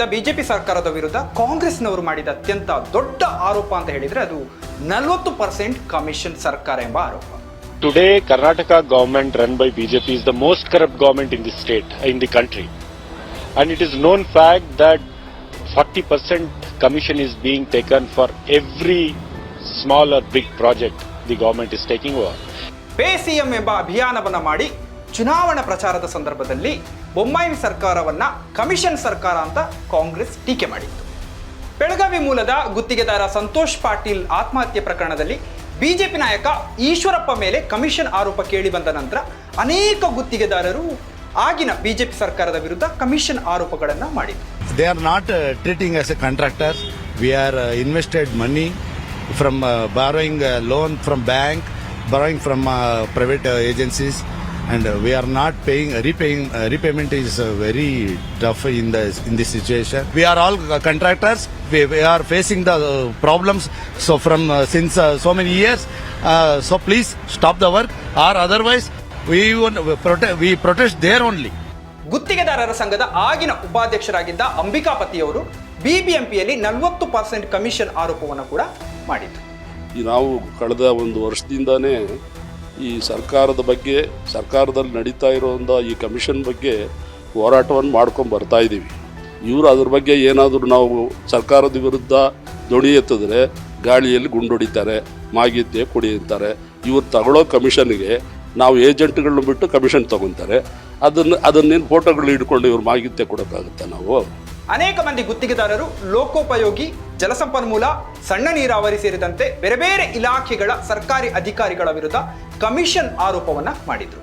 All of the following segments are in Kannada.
ಇದ್ದ ಬಿಜೆಪಿ ಸರ್ಕಾರದ ವಿರುದ್ಧ ಕಾಂಗ್ರೆಸ್ನವರು ಮಾಡಿದ ಅತ್ಯಂತ ದೊಡ್ಡ ಆರೋಪ ಅಂತ ಹೇಳಿದ್ರೆ ಅದು ನಲವತ್ತು ಪರ್ಸೆಂಟ್ ಕಮಿಷನ್ ಸರ್ಕಾರ ಎಂಬ ಆರೋಪ. Today Karnataka government run by BJP is the most corrupt government in this state in the country and it is known fact that forty percent commission is being taken for every small or big project the government is taking over PayCM ಎಂಬ ಅಭಿಯಾನವನ್ನು ಮಾಡಿ ಚುನಾವಣಾ ಪ್ರಚಾರದ ಸಂದರ್ಭದಲ್ಲಿ ಬೊಮ್ಮಾಯಿ ಸರ್ಕಾರವನ್ನ ಕಮಿಷನ್ ಸರ್ಕಾರ ಅಂತ ಕಾಂಗ್ರೆಸ್ ಟೀಕೆ ಮಾಡಿತ್ತು. ಬೆಳಗಾವಿ ಮೂಲದ ಗುತ್ತಿಗೆದಾರ ಸಂತೋಷ್ ಪಾಟೀಲ್ ಆತ್ಮಹತ್ಯೆ ಪ್ರಕರಣದಲ್ಲಿ ಬಿಜೆಪಿ ನಾಯಕ ಈಶ್ವರಪ್ಪ ಮೇಲೆ ಕಮಿಷನ್ ಆರೋಪ ಕೇಳಿ ಬಂದ ನಂತರ ಅನೇಕ ಗುತ್ತಿಗೆದಾರರು ಆಗಿನ ಬಿಜೆಪಿ ಸರ್ಕಾರದ ವಿರುದ್ಧ ಕಮಿಷನ್ ಆರೋಪಗಳನ್ನು ಮಾಡಿದರು. They are not treating as a contractor we are invested money from borrowing loan from bank borrowing from private bank uh, uh, and uh, we are not paying repaying uh, repayment is uh, very tough in the in this situation we are all uh, contractors we, we are facing the uh, problems so from uh, since uh, so many years uh, so please stop the work or otherwise we won't- we prote- we protest there only ಗುತ್ತಿಗೆದಾರರ ಸಂಘದ ಆಗಿನ ಉಪಾಧ್ಯಕ್ಷರಾಗಿದ್ದ ಅಂಬಿಕಾಪತಿಯವರು ಬಿಬಿಎಂಪಿಯಲ್ಲಿ ನಲವತ್ತು ಪರ್ಸೆಂಟ್ ಕಮಿಷನ್ ಆರೋಪವನ್ನು ಕೂಡ ಮಾಡಿದ್ರು ಈ ನಾವು ಕಳೆದ ಒಂದು ವರ್ಷದಿಂದಾನೇ ಈ ಸರ್ಕಾರದ ಬಗ್ಗೆ, ಸರ್ಕಾರದಲ್ಲಿ ನಡೀತಾ ಇರೋಂಥ ಈ ಕಮಿಷನ್ ಬಗ್ಗೆ ಹೋರಾಟವನ್ನು ಮಾಡ್ಕೊಂಡು ಬರ್ತಾ ಇದ್ದೀವಿ. ಇವರು ಅದ್ರ ಬಗ್ಗೆ ಏನಾದರೂ ನಾವು ಸರ್ಕಾರದ ವಿರುದ್ಧ ಧ್ವನಿ ಎತ್ತಿದ್ರೆ ಗಾಳಿಯಲ್ಲಿ ಗುಂಡೊಡಿತಾರೆ ಮಾಗಿದ್ದೆ ಕುಡಿ ಅಂತಾರೆ ಇವ್ರು ತಗೊಳ್ಳೋ ಕಮಿಷನ್ಗೆ ನಾವು ಏಜೆಂಟ್ಗಳನ್ನ ಬಿಟ್ಟು ಕಮಿಷನ್ ತಗೊತಾರೆ. ಅದನ್ನು, ಅದನ್ನೇನು ಫೋಟೋಗಳು ಹಿಡ್ಕೊಂಡು ಇವ್ರು ಮಾಗಿದ್ದೆ ಕೊಡೋಕ್ಕಾಗುತ್ತೆ ನಾವು? ಅನೇಕ ಮಂದಿ ಗುತ್ತಿಗೆದಾರರು ಲೋಕೋಪಯೋಗಿ ಜಲಸಂಪನ್ಮೂಲ ಸಣ್ಣ ನೀರಾವರಿ ಸೇರಿದಂತೆ ಬೇರೆ ಬೇರೆ ಇಲಾಖೆಗಳ ಸರ್ಕಾರಿ ಅಧಿಕಾರಿಗಳ ವಿರುದ್ಧ ಕಮಿಷನ್ ಆರೋಪವನ್ನ ಮಾಡಿದ್ರು.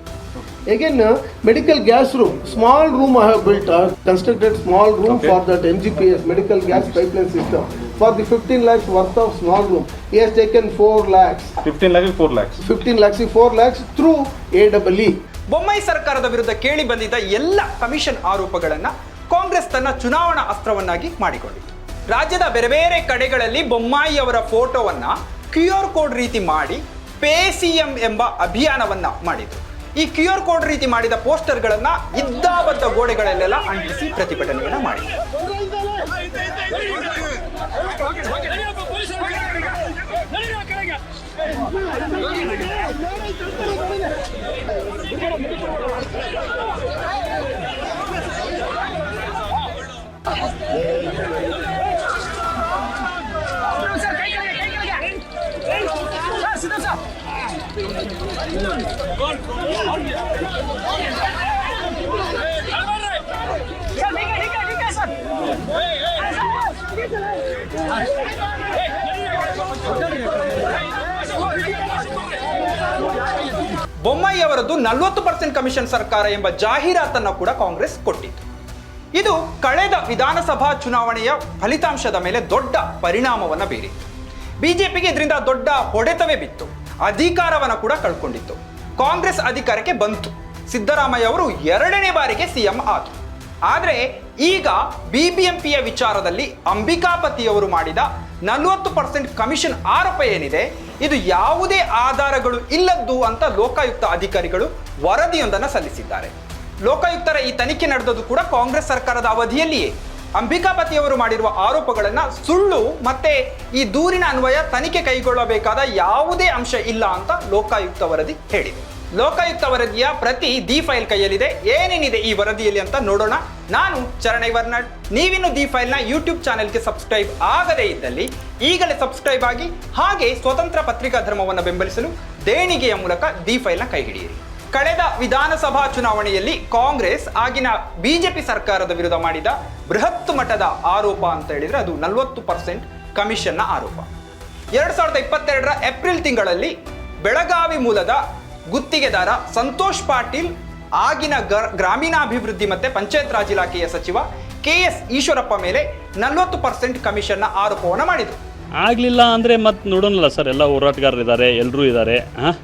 Again medical gas room small room I have built constructed small room for that M G P S medical gas pipeline system for the fifteen lakhs worth of small room is taken four lakhs fifteen lakhs four lakhs fifteen lakhs four lakhs through a double E ಸರ್ಕಾರದ ವಿರುದ್ಧ ಕೇಳಿ ಬಂದಿದ್ದ ಎಲ್ಲ ಕಮಿಷನ್ ಆರೋಪಗಳನ್ನು ಕಾಂಗ್ರೆಸ್ ತನ್ನ ಚುನಾವಣಾ ಅಸ್ತ್ರವನ್ನಾಗಿ ಮಾಡಿಕೊಂಡಿತ್ತು. ರಾಜ್ಯದ ಬೇರೆ ಬೇರೆ ಕಡೆಗಳಲ್ಲಿ ಬೊಮ್ಮಾಯಿ ಅವರ ಫೋಟೋವನ್ನ ಕ್ಯೂ ಆರ್ ಕೋಡ್ ರೀತಿ ಮಾಡಿ ಪೇ ಸಿ ಎಂ ಎಂಬ ಅಭಿಯಾನವನ್ನ ಮಾಡಿದ್ರು. ಈ ಕ್ಯೂ ಆರ್ ಕೋಡ್ ರೀತಿ ಮಾಡಿದ ಪೋಸ್ಟರ್ಗಳನ್ನ ಇದ್ದಾಬದ್ದ ಗೋಡೆಗಳಲ್ಲೆಲ್ಲ ಅಂಟಿಸಿ ಪ್ರತಿಭಟನೆಯನ್ನ ಮಾಡಿದ್ರು. ಬೊಮ್ಮಾಯಿ ಅವರದ್ದು ನಲವತ್ತು ಪರ್ಸೆಂಟ್ ಕಮಿಷನ್ ಸರ್ಕಾರ ಎಂಬ ಜಾಹೀರಾತನ್ನು ಕೂಡ ಕಾಂಗ್ರೆಸ್ ಕೊಟ್ಟಿತ್ತು. ಇದು ಕಳೆದ ವಿಧಾನಸಭಾ ಚುನಾವಣೆಯ ಫಲಿತಾಂಶದ ಮೇಲೆ ದೊಡ್ಡ ಪರಿಣಾಮವನ್ನು ಬೀರಿತ್ತು. ಬಿಜೆಪಿಗೆ ಇದರಿಂದ ದೊಡ್ಡ ಹೊಡೆತವೇ ಬಿತ್ತು. ಅಧಿಕಾರವನ್ನು ಕೂಡ ಕಳ್ಕೊಂಡಿತ್ತು. ಕಾಂಗ್ರೆಸ್ ಅಧಿಕಾರಕ್ಕೆ ಬಂತು. ಸಿದ್ದರಾಮಯ್ಯ ಅವರು ಎರಡನೇ ಬಾರಿಗೆ ಸಿಎಂ ಆದರು. ಆದರೆ ಈಗ ಬಿಬಿಎಂಪಿಯ ವಿಚಾರದಲ್ಲಿ ಅಂಬಿಕಾಪತಿಯವರು ಮಾಡಿದ ನಲವತ್ತು ಪರ್ಸೆಂಟ್ ಕಮಿಷನ್ ಆರೋಪ ಏನಿದೆ, ಇದು ಯಾವುದೇ ಆಧಾರಗಳು ಇಲ್ಲದ್ದು ಅಂತ ಲೋಕಾಯುಕ್ತ ಅಧಿಕಾರಿಗಳು ವರದಿಯೊಂದನ್ನು ಸಲ್ಲಿಸಿದ್ದಾರೆ. ಲೋಕಾಯುಕ್ತರ ಈ ತನಿಖೆ ನಡೆದದ್ದು ಕೂಡ ಕಾಂಗ್ರೆಸ್ ಸರ್ಕಾರದ ಅವಧಿಯಲ್ಲಿಯೇ. ಅಂಬಿಕಾಪತಿಯವರು ಮಾಡಿರುವ ಆರೋಪಗಳನ್ನು ಸುಳ್ಳು ಮತ್ತೆ ಈ ದೂರಿನ ಅನ್ವಯ ತನಿಖೆ ಕೈಗೊಳ್ಳಬೇಕಾದ ಯಾವುದೇ ಅಂಶ ಇಲ್ಲ ಅಂತ ಲೋಕಾಯುಕ್ತ ವರದಿ ಹೇಳಿದೆ. ಲೋಕಾಯುಕ್ತ ವರದಿಯ ಪ್ರತಿ ದಿ ಫೈಲ್ ಕೈಯಲ್ಲಿದೆ. ಏನೇನಿದೆ ಈ ವರದಿಯಲ್ಲಿ ಅಂತ ನೋಡೋಣ. ನಾನು ಚರಣೈ ವರ್ನಾಡ್. ನೀವಿನ್ನು ದಿ ಫೈಲ್ನ ಯೂಟ್ಯೂಬ್ ಚಾನೆಲ್ಗೆ ಸಬ್ಸ್ಕ್ರೈಬ್ ಆಗದೇ ಇದ್ದಲ್ಲಿ ಈಗಲೇ ಸಬ್ಸ್ಕ್ರೈಬ್ ಆಗಿ ಹಾಗೆ ಸ್ವತಂತ್ರ ಪತ್ರಿಕಾ ಧರ್ಮವನ್ನು ಬೆಂಬಲಿಸಲು ದೇಣಿಗೆಯ ಮೂಲಕ ದಿ ಫೈಲ್ನ ಕೈ ಹಿಡಿಯಿರಿ ಕಳೆದ ವಿಧಾನಸಭಾ ಚುನಾವಣೆಯಲ್ಲಿ ಕಾಂಗ್ರೆಸ್ ಆಗಿನ ಬಿಜೆಪಿ ಸರ್ಕಾರದ ವಿರುದ್ಧ ಮಾಡಿದ ಬೃಹತ್ ಮಟ್ಟದ ಆರೋಪ ಅಂತ ಹೇಳಿದ್ರೆ ಅದು ನಲವತ್ತು ಪರ್ಸೆಂಟ್ ಕಮಿಷನ್ನ ಆರೋಪ. ಎರಡ್ ಸಾವಿರದ ಇಪ್ಪತ್ತೆರಡರ ಏಪ್ರಿಲ್ ತಿಂಗಳಲ್ಲಿ ಬೆಳಗಾವಿ ಮೂಲದ ಗುತ್ತಿಗೆದಾರ ಸಂತೋಷ್ ಪಾಟೀಲ್ ಆಗಿನ ಗರ್- ಗ್ರಾಮೀಣಾಭಿವೃದ್ಧಿ ಮತ್ತೆ ಪಂಚಾಯತ್ ರಾಜ್ ಇಲಾಖೆಯ ಸಚಿವ ಕೆ ಎಸ್ ಈಶ್ವರಪ್ಪ ಮೇಲೆ ನಲವತ್ತು ಪರ್ಸೆಂಟ್ ಕಮಿಷನ್ನ ಆರೋಪವನ್ನು ಮಾಡಿದರು. ಆಗಲಿಲ್ಲ ಅಂದರೆ ಮತ್ತೆ ನೋಡೋಣಲ್ಲ ಸರ್ ಎಲ್ಲ ಹೋರಾಟಗಾರರಿದ್ದಾರೆ ಎಲ್ಲರೂ ಇದ್ದಾರೆ ಹಾಂ?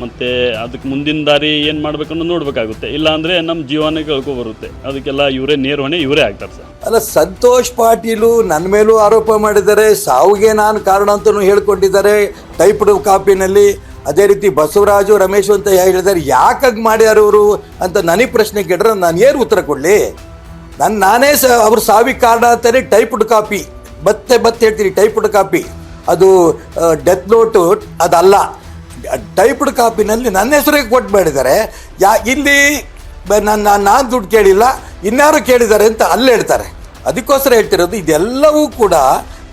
ಮತ್ತು ಅದಕ್ಕೆ ಮುಂದಿನ ದಾರಿ ಏನು ಮಾಡಬೇಕು ಅನ್ನೋದು ನೋಡಬೇಕಾಗುತ್ತೆ. ಇಲ್ಲ ಅಂದರೆ ನಮ್ಮ ಜೀವನ ಕಳ್ಕೊ ಬರುತ್ತೆ. ಅದಕ್ಕೆಲ್ಲ ಇವರೇ ನೇರ ಹೊಣೆ ಇವರೇ ಆಗ್ತಾರೆ ಸರ್. ಅಲ್ಲ ಸಂತೋಷ್ ಪಾಟೀಲು ನನ್ನ ಮೇಲೂ ಆರೋಪ ಮಾಡಿದ್ದಾರೆ ಸಾವಿಗೆ ನಾನು ಕಾರಣ ಅಂತಲೂ ಹೇಳ್ಕೊಂಡಿದ್ದಾರೆ ಟೈಪ್ಡ್ ಕಾಪಿನಲ್ಲಿ. ಅದೇ ರೀತಿ ಬಸವರಾಜು, ರಮೇಶ್ ಅಂತ ಹೇಳಿದಾರೆ ಯಾಕಾಗಿ ಮಾಡ್ಯಾರ ಅವರು ಅಂತ ನನಗೆ ಪ್ರಶ್ನೆ ಕೇಳಿದ್ರೆ ನಾನು ಏನು ಉತ್ತರ ಕೊಡಲಿ? ನಾನು ನಾನೇ ಸ ಅವ್ರ ಸಾವಿ ಕಾರಣ ಅಂತಾನೆ ಟೈಪ್ಡ್ ಕಾಪಿ ಮತ್ತೆ ಮತ್ತೆ ಹೇಳ್ತೀನಿ ಟೈಪ್ಡ್ ಕಾಪಿ ಅದು ಡೆತ್ ನೋಟು ಅದಲ್ಲ. ಟೈಪ್ಡ್ ಕಾಪಿನಲ್ಲಿ ನನ್ನ ಹೆಸರಿಗೆ ಕೊಟ್ಟು ಮಾಡಿದ್ದಾರೆ. ಯಾ, ಇಲ್ಲಿ ನನ್ನ ನಾನು ದುಡ್ಡು ಕೇಳಿಲ್ಲ, ಇನ್ಯಾರು ಕೇಳಿದ್ದಾರೆ ಅಂತ ಅಲ್ಲಿ ಹೇಳ್ತಾರೆ. ಅದಕ್ಕೋಸ್ಕರ ಹೇಳ್ತಿರೋದು ಇದೆಲ್ಲವೂ ಕೂಡ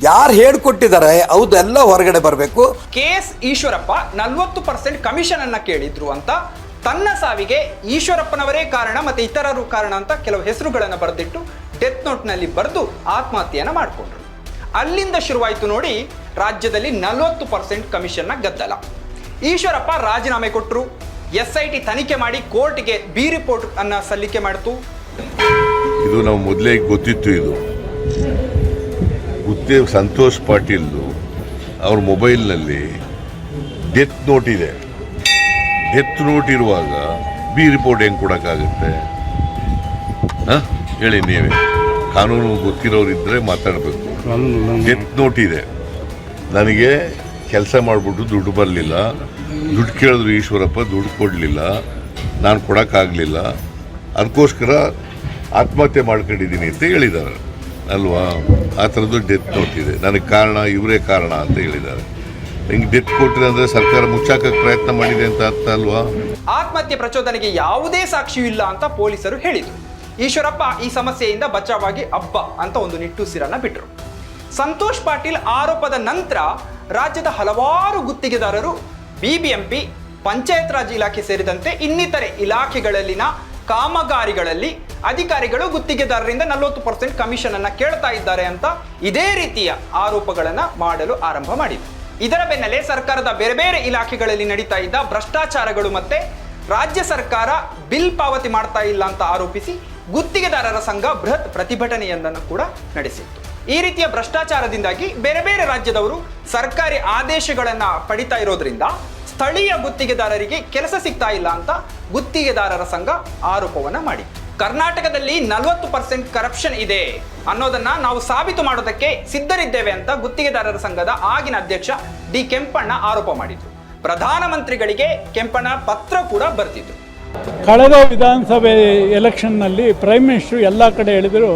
ಯಾರು ಹೇಳ್ಕೊಟ್ಟಿದ್ದಾರೆ ಹೌದೆಲ್ಲ ಹೊರಗಡೆ ಬರಬೇಕು. ಕೆ ಎಸ್ ಈಶ್ವರಪ್ಪ ನಲ್ವತ್ತು ಪರ್ಸೆಂಟ್ ಕಮಿಷನ್ ಅನ್ನ ಕೇಳಿದ್ರು ಅಂತ. ತನ್ನ ಸಾವಿಗೆ ಈಶ್ವರಪ್ಪನವರೇ ಕಾರಣ ಮತ್ತೆ ಇತರರು ಕಾರಣ ಅಂತ ಕೆಲವು ಹೆಸರುಗಳನ್ನು ಬರೆದಿಟ್ಟು ಡೆತ್ ನೋಟ್ನಲ್ಲಿ ಬರೆದು ಆತ್ಮಹತ್ಯೆಯನ್ನು ಮಾಡಿಕೊಂಡ್ರು. ಅಲ್ಲಿಂದ ಶುರುವಾಯಿತು ನೋಡಿ ರಾಜ್ಯದಲ್ಲಿ ನಲವತ್ತು ಪರ್ಸೆಂಟ್ ಕಮಿಷನ್ನ ಗದ್ದಲ. ಈಶ್ವರಪ್ಪ ರಾಜೀನಾಮೆ ಕೊಟ್ಟರು ಎಸ್ ಐ ಟಿ ತನಿಖೆ ಮಾಡಿ ಕೋರ್ಟ್ಗೆ ಬಿ ರಿಪೋರ್ಟ್ ಅನ್ನ ಸಲ್ಲಿಕೆ ಮಾಡ್ತು. ಇದು ನಾವು ಮೊದಲೇ ಗೊತ್ತಿತ್ತು ಇದು. ಗುತ್ತೇ ಸಂತೋಷ್ ಪಾಟೀಲ್ದು ಅವ್ರ ಮೊಬೈಲ್ನಲ್ಲಿ ಡೆತ್ ನೋಟ್ ಇದೆ. ಡೆತ್ ನೋಟ್ ಇರುವಾಗ ಬಿ ರಿಪೋರ್ಟ್ ಹೆಂಗೆ ಕೊಡೋಕ್ಕಾಗುತ್ತೆ? ಹಾಂ? ಹೇಳಿ ನೀವೇ. ಕಾನೂನು ಗೊತ್ತಿರೋರು ಇದ್ದರೆ ಮಾತಾಡಬೇಕು ಡೆತ್ ನೋಟ್ ಇದೆ. ನನಗೆ ಕೆಲಸ ಮಾಡಿಬಿಟ್ಟು ದುಡ್ಡು ಬರಲಿಲ್ಲ. ದುಡ್ಡು ಕೇಳಿದ್ರು ಈಶ್ವರಪ್ಪ ದುಡ್ಡು ಕೊಡಲಿಲ್ಲ. ನಾನು ಕೊಡೋಕ್ಕಾಗಲಿಲ್ಲ. ಅದಕ್ಕೋಸ್ಕರ ಆತ್ಮಹತ್ಯೆ ಮಾಡ್ಕೊಂಡಿದ್ದೀನಿ ಅಂತ ಹೇಳಿದ್ದಾರೆ. ಅಲ್ವಾ? ಆ ಥರದ್ದು ಡೆತ್ ನೋಟ್ ಇದೆ. ನನಗೆ ಕಾರಣ, ಇವರೇ ಕಾರಣ ಅಂತ ಹೇಳಿದ್ದಾರೆ. ಹಿಂಗೆ ಡೆತ್ ಕೊಟ್ಟಿದೆ ಅಂದರೆ ಸರ್ಕಾರ ಮುಚ್ಚಾಕಕ್ಕೆ ಪ್ರಯತ್ನ ಮಾಡಿದೆ ಅಂತ ಅರ್ಥ ಅಲ್ವಾ? ಆತ್ಮಹತ್ಯೆ ಪ್ರಚೋದನೆಗೆ ಯಾವುದೇ ಸಾಕ್ಷಿಯೂ ಇಲ್ಲ ಅಂತ ಪೊಲೀಸರು ಹೇಳಿದರು. ಈಶ್ವರಪ್ಪ ಈ ಸಮಸ್ಯೆಯಿಂದ ಬಚಾವಾಗಿ ಹಬ್ಬ ಅಂತ ಒಂದು ನಿಟ್ಟುಸಿರನ್ನ ಬಿಟ್ಟರು ಸಂತೋಷ್ ಪಾಟೀಲ್ ಆರೋಪದ ನಂತರ ರಾಜ್ಯದ ಹಲವಾರು ಗುತ್ತಿಗೆದಾರರು ಬಿಬಿಎಂಪಿ ಪಂಚಾಯತ್ ರಾಜ್ ಇಲಾಖೆ ಸೇರಿದಂತೆ ಇನ್ನಿತರೆ ಇಲಾಖೆಗಳಲ್ಲಿನ ಕಾಮಗಾರಿಗಳಲ್ಲಿ ಅಧಿಕಾರಿಗಳು ಗುತ್ತಿಗೆದಾರರಿಂದ ನಲವತ್ತು ಪರ್ಸೆಂಟ್ ಕಮಿಷನ್ ಅನ್ನ ಕೇಳ್ತಾ ಇದ್ದಾರೆ ಅಂತ ಇದೇ ರೀತಿಯ ಆರೋಪಗಳನ್ನು ಮಾಡಲು ಆರಂಭ ಮಾಡಿದೆ ಇದರ ಬೆನ್ನಲ್ಲೇ ಸರ್ಕಾರದ ಬೇರೆ ಬೇರೆ ಇಲಾಖೆಗಳಲ್ಲಿ ನಡೀತಾ ಇದ್ದ ಭ್ರಷ್ಟಾಚಾರಗಳು ಮತ್ತೆ ರಾಜ್ಯ ಸರ್ಕಾರ ಬಿಲ್ ಪಾವತಿ ಮಾಡ್ತಾ ಇಲ್ಲ ಅಂತ ಆರೋಪಿಸಿ ಗುತ್ತಿಗೆದಾರರ ಸಂಘ ಬೃಹತ್ ಪ್ರತಿಭಟನೆಯೊಂದನ್ನು ಕೂಡ ನಡೆಸಿತ್ತು. ಈ ರೀತಿಯ ಭ್ರಷ್ಟಾಚಾರದಿಂದಾಗಿ ಬೇರೆ ಬೇರೆ ರಾಜ್ಯದವರು ಸರ್ಕಾರಿ ಆದೇಶಗಳನ್ನು ಪಡಿತಾ ಇರೋದ್ರಿಂದ ಸ್ಥಳೀಯ ಗುತ್ತಿಗೆದಾರರಿಗೆ ಕೆಲಸ ಸಿಗ್ತಾ ಇಲ್ಲ ಅಂತ ಗುತ್ತಿಗೆದಾರರ ಸಂಘ ಆರೋಪವನ್ನ ಮಾಡಿ. ಕರ್ನಾಟಕದಲ್ಲಿ ನಲವತ್ತು ಪರ್ಸೆಂಟ್ ಕರಪ್ಷನ್ ಇದೆ ಅನ್ನೋದನ್ನ ನಾವು ಸಾಬೀತು ಮಾಡೋದಕ್ಕೆ ಸಿದ್ಧರಿದ್ದೇವೆ ಅಂತ ಗುತ್ತಿಗೆದಾರರ ಸಂಘದ ಆಗಿನ ಅಧ್ಯಕ್ಷ ಡಿ ಕೆಂಪಣ್ಣ ಆರೋಪ ಮಾಡಿದ್ರು. ಪ್ರಧಾನಮಂತ್ರಿಗಳಿಗೆ ಕೆಂಪಣ್ಣ ಪತ್ರ ಕೂಡ ಬರ್ತಿದ್ರು. ಕಳೆದ ವಿಧಾನಸಭೆ ಎಲೆಕ್ಷನ್ನಲ್ಲಿ ಪ್ರೈಮ್ ಮಿನಿಸ್ಟರ್ ಎಲ್ಲ ಕಡೆ ಹೇಳಿದರು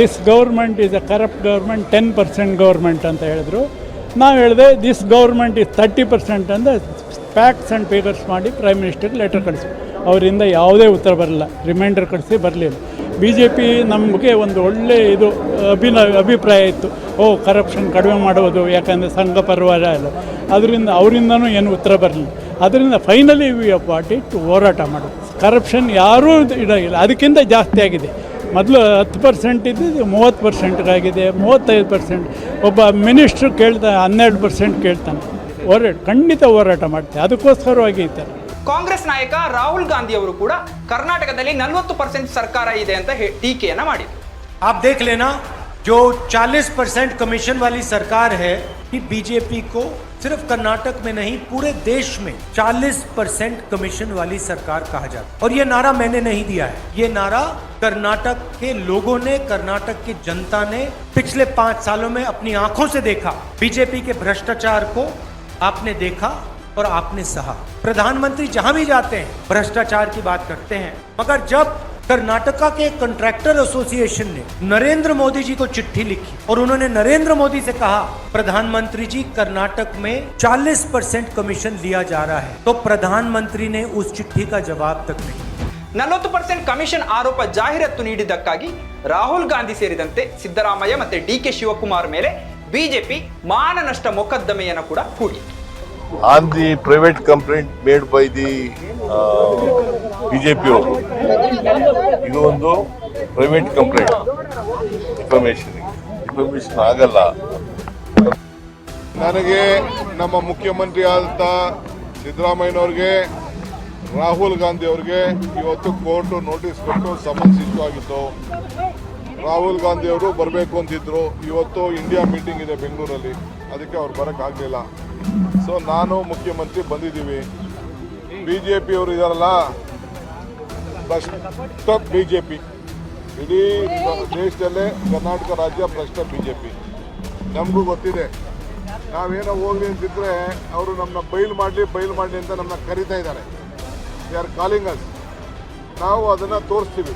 this government is a corrupt government ten percent government ಅಂತ ಹೇಳಿದರು. ನಾವು ಹೇಳಿದೆ this government is thirty percent ಅಂತ ಫ್ಯಾಕ್ಟ್ಸ್ ಆ್ಯಂಡ್ ಪೇಪರ್ಸ್ ಮಾಡಿ ಪ್ರೈಮ್ ಮಿನಿಸ್ಟರ್ಗೆ ಲೆಟರ್ ಕಳಿಸಿ. ಅವರಿಂದ ಯಾವುದೇ ಉತ್ತರ ಬರಲಿಲ್ಲ ರಿಮೈಂಡರ್ ಕಳಿಸಿ, ಬರಲಿಲ್ಲ. ಬಿ ಜೆ ಪಿ ನಮಗೆ ಒಂದು ಒಳ್ಳೆ ಇದು, ಅಭಿನ, ಅಭಿಪ್ರಾಯ ಇತ್ತು. ಓ ಕರಪ್ಷನ್ ಕಡಿಮೆ ಮಾಡೋದು ಯಾಕಂದರೆ ಸಂಘ ಪರವಾರ ಇಲ್ಲ ಅದರಿಂದ ಅವರಿಂದನೂ ಏನು ಉತ್ತರ ಬರಲಿಲ್ಲ. ಅದರಿಂದ ಫೈನಲಿ ವಿ ಪಾರ್ಟಿ ಟು ಹೋರಾಟ ಮಾಡೋದು. ಕರಪ್ಷನ್ ಯಾರೂ ಇಡೋಗಿಲ್ಲ ಅದಕ್ಕಿಂತ ಜಾಸ್ತಿ ಆಗಿದೆ. ಮೊದಲು ಹತ್ತು ಪರ್ಸೆಂಟ್ ಇದ್ದಿದ್ದು ಮೂವತ್ತು ಪರ್ಸೆಂಟ್ಗಾಗಿದೆ ಮೂವತ್ತೈದು ಪರ್ಸೆಂಟ್ ಒಬ್ಬ ಮಿನಿಸ್ಟ್ರು ಕೇಳ್ತಾ ಹನ್ನೆರಡು ಪರ್ಸೆಂಟ್ ಕೇಳ್ತಾನೆ ಹೋರಾಟ ಖಂಡಿತ ಹೋರಾಟ ಮಾಡ್ತಾರೆ ಅದಕ್ಕೋಸ್ಕರವಾಗಿ ಈ ಥರ ಕಾಂಗ್ರೆಸ್ ನಾಯಕ ರಾಹುಲ್ ಗಾಂಧಿ ಅವರು ಕೂಡ ಕರ್ನಾಟಕದಲ್ಲಿ ನಲವತ್ತು ಪರ್ಸೆಂಟ್ ಸರ್ಕಾರ ಇದೆ ಅಂತ ಹೇ- ಟೀಕೆಯನ್ನ ಮಾಡಿದ್ರು आप देख लेना जो 40 परसेंट कमीशन वाली सरकार है कि बीजेपी को सिर्फ़ कर्नाटक में नहीं, पूरे देश में 40 परसेंट कमीशन वाली सरकार कहा जाता और ये नारा मैंने नहीं दिया है। ये नारा कर्नाटक के लोगों ने, कर्नाटक की जनता ने पिछले पाँच सालों में अपनी आँखों से देखा। बीजेपी के भ्रष्टाचार को आपने देखा और आपने सहा। प्रधानमंत्री जहाँ भी जाते हैं, भ्रष्टाचार की बात करते हैं। मगर जब कर्नाटका के कंट्रैक्टर एसोसिएशन ने नरेंद्र मोदी जी को चिट्ठी लिखी और उन्होंने नरेंद्र मोदी से कहा प्रधानमंत्री जी कर्नाटक में 40 परसेंट कमीशन लिया जा रहा है तो प्रधानमंत्री ने उस चिट्ठी का जवाब तक नहीं ನಲವತ್ತು ಪರ್ಸೆಂಟ್ ಕಮಿಷನ್ ಆರೋಪ ಜಾಹೀರಾತು ನೀಡಿದ್ದಕ್ಕಾಗಿ ರಾಹುಲ್ ಗಾಂಧಿ ಸೇರಿದಂತೆ ಸಿದ್ದರಾಮಯ್ಯ ಮತ್ತೆ ಡಿ ಕೆ ಶಿವಕುಮಾರ್ ಮೇಲೆ ಬಿಜೆಪಿ ಮಾನನಷ್ಟ ಮೊಕದ್ದಮೆಯನ್ನು ಕೂಡ ಹೂಡಿತು on the private complaint made by the BJP ಅವರು ಇದು ಒಂದು ಪ್ರೈವೇಟ್ ಕಂಪ್ಲೇಂಟ್ ಇನ್ಫಾರ್ಮೇಶನ್ ಇನ್ಫಾರ್ಮೇಶನ್ ಆಗಲ್ಲ. ನನಗೆ ನಮ್ಮ ಮುಖ್ಯಮಂತ್ರಿ ಆದಂಥ ಸಿದ್ದರಾಮಯ್ಯನವ್ರಿಗೆ, ರಾಹುಲ್ ಗಾಂಧಿ ಅವ್ರಿಗೆ ಇವತ್ತು ಕೋರ್ಟ್ ನೋಟಿಸ್ ಕೊಟ್ಟು ಸಮನ್ಸ್ ಇಶ್ಯೂ ಆಗಿತ್ತು. ರಾಹುಲ್ ಗಾಂಧಿ ಅವರು ಬರಬೇಕು ಅಂತಿದ್ರು. ಇವತ್ತು ಇಂಡಿಯಾ ಮೀಟಿಂಗ್ ಇದೆ ಬೆಂಗಳೂರಲ್ಲಿ. ಅದಕ್ಕೆ ಅವ್ರು ಬರೋಕ್ಕಾಗಲಿಲ್ಲ. ಸೊ ನಾನು ಮುಖ್ಯಮಂತ್ರಿ ಬಂದಿದ್ದೀವಿ. ಬಿ ಜೆ ಪಿ ಅವರು ಇದಾರಲ್ಲ ಭ್ರಷ್ಟ ಬಿ ಜೆ ಪಿ ಇಡೀ ದೇಶದಲ್ಲೇ ಕರ್ನಾಟಕ ರಾಜ್ಯ ಭ್ರಷ್ಟ ಬಿ ಜೆ ಪಿ ನಮಗೂ ಗೊತ್ತಿದೆ. ನಾವೇನೋ ಹೋಗ್ಲಿ ಅಂತಿದ್ರೆ ಅವರು ನಮ್ಮನ್ನ ಬೈಲ್ ಮಾಡಲಿ ಬೈಲ್ ಮಾಡಲಿ ಅಂತ ನಮ್ಮನ್ನ ಕರಿತಾ ಇದ್ದಾರೆ. ದೇ ಆರ್ ಕಾಲಿಂಗ್ ಅಸ್ ನಾವು ಅದನ್ನು ತೋರಿಸ್ತೀವಿ.